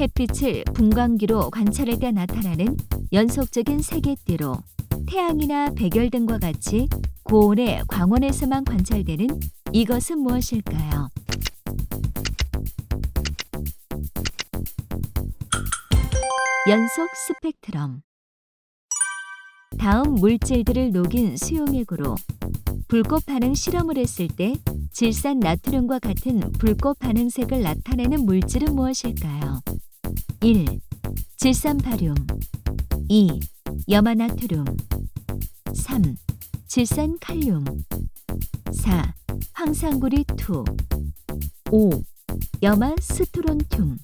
햇빛을 분광기로 관찰할 때 나타나는 연속적인 세계띠로 태양이나 백열 등과 같이 고온의 광원에서만 관찰되는 이것은 무엇일까요? 연속 스펙트럼 다음 물질들을 녹인 수용액으로 불꽃 반응 실험을 했을 때 질산 나트륨과 같은 불꽃 반응색을 나타내는 물질은 무엇일까요? 1. 질산바륨 2. 염화나트륨 3. 질산칼륨 4. 황산구리 2 5. 염화 스트론튬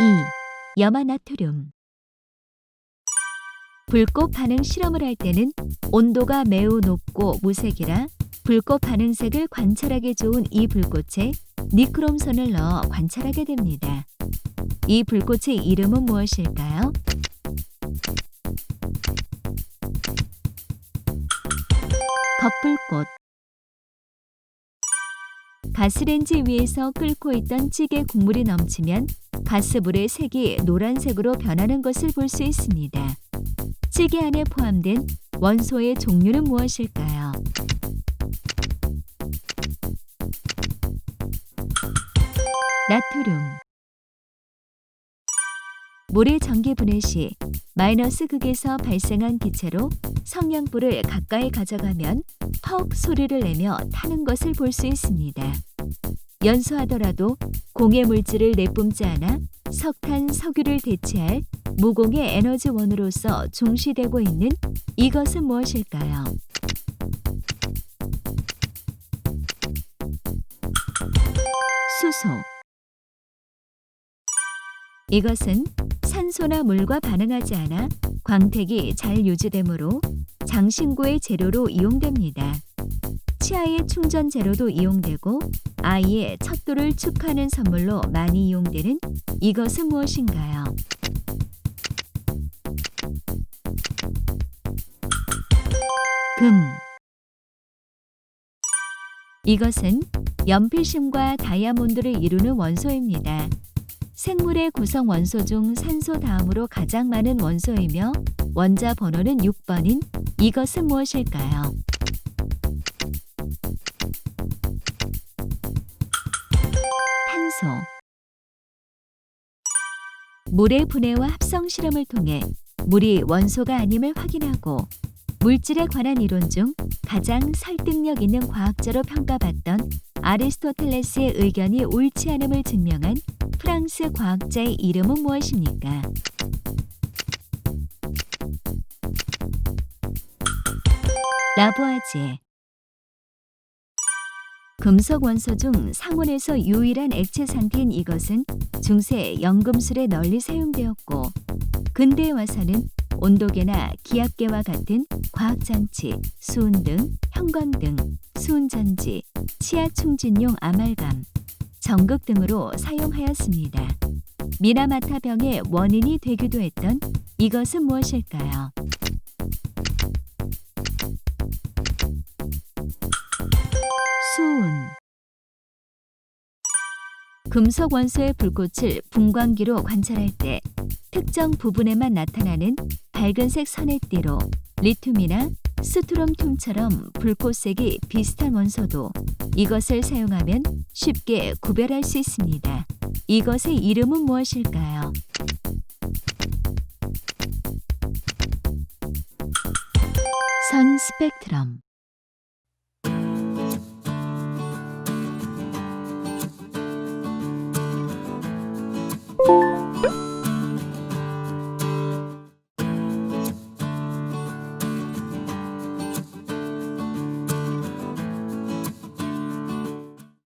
2. 염화나트륨 불꽃 반응 실험을 할 때는 온도가 매우 높고 무색이라 불꽃 반응색을 관찰하기 좋은 이 불꽃에 니크롬선을 넣어 관찰하게 됩니다. 이 불꽃의 이름은 무엇일까요? 겉불꽃 가스렌지 위에서 끓고 있던 찌개 국물이 넘치면 가스불의 색이 노란색으로 변하는 것을 볼 수 있습니다. 찌개 안에 포함된 원소의 종류는 무엇일까요? 나트륨 물의 전기 분해 시 마이너스 극에서 발생한 기체로 성냥불을 가까이 가져가면 턱 소리를 내며 타는 것을 볼 수 있습니다. 연소하더라도 공해 물질을 내뿜지 않아 석탄, 석유를 대체할 무공의 에너지원으로서 중시되고 있는 이것은 무엇일까요? 수소 이것은 산소나 물과 반응하지 않아 광택이 잘 유지되므로 장신구의 재료로 이용됩니다. 치아의 충전 재료도 이용되고 아이의 척도를 축하하는 선물로 많이 이용되는 이것은 무엇인가요? 금 이것은 연필심과 다이아몬드를 이루는 원소입니다. 생물의 구성 원소 중 산소 다음으로 가장 많은 원소이며 원자 번호는 6번인 이것은 무엇일까요? 탄소 물의 분해와 합성 실험을 통해 물이 원소가 아님을 확인하고 물질에 관한 이론 중 가장 설득력 있는 과학자로 평가받던 아리스토텔레스의 의견이 옳지 않음을 증명한 프랑스 과학자의 이름은 무엇입니까? 라보아제 금속 원소 중 상온에서 유일한 액체 상태인 이것은 중세 연금술에 널리 사용되었고 근대에 와서는 온도계나 기압계와 같은 과학장치, 수은 등, 형광 등, 수은전지, 치아 충진용 아말감, 전극 등으로 사용하였습니다. 미나마타 병의 원인이 되기도 했던 이것은 무엇일까요? 수은 금속 원소의 불꽃을 분광기로 관찰할 때 특정 부분에만 나타나는 밝은색 선의 띠로 리튬이나 스트롬튬처럼 불꽃색이 비슷한 원소도 이것을 사용하면 쉽게 구별할 수 있습니다. 이것의 이름은 무엇일까요? 선 스펙트럼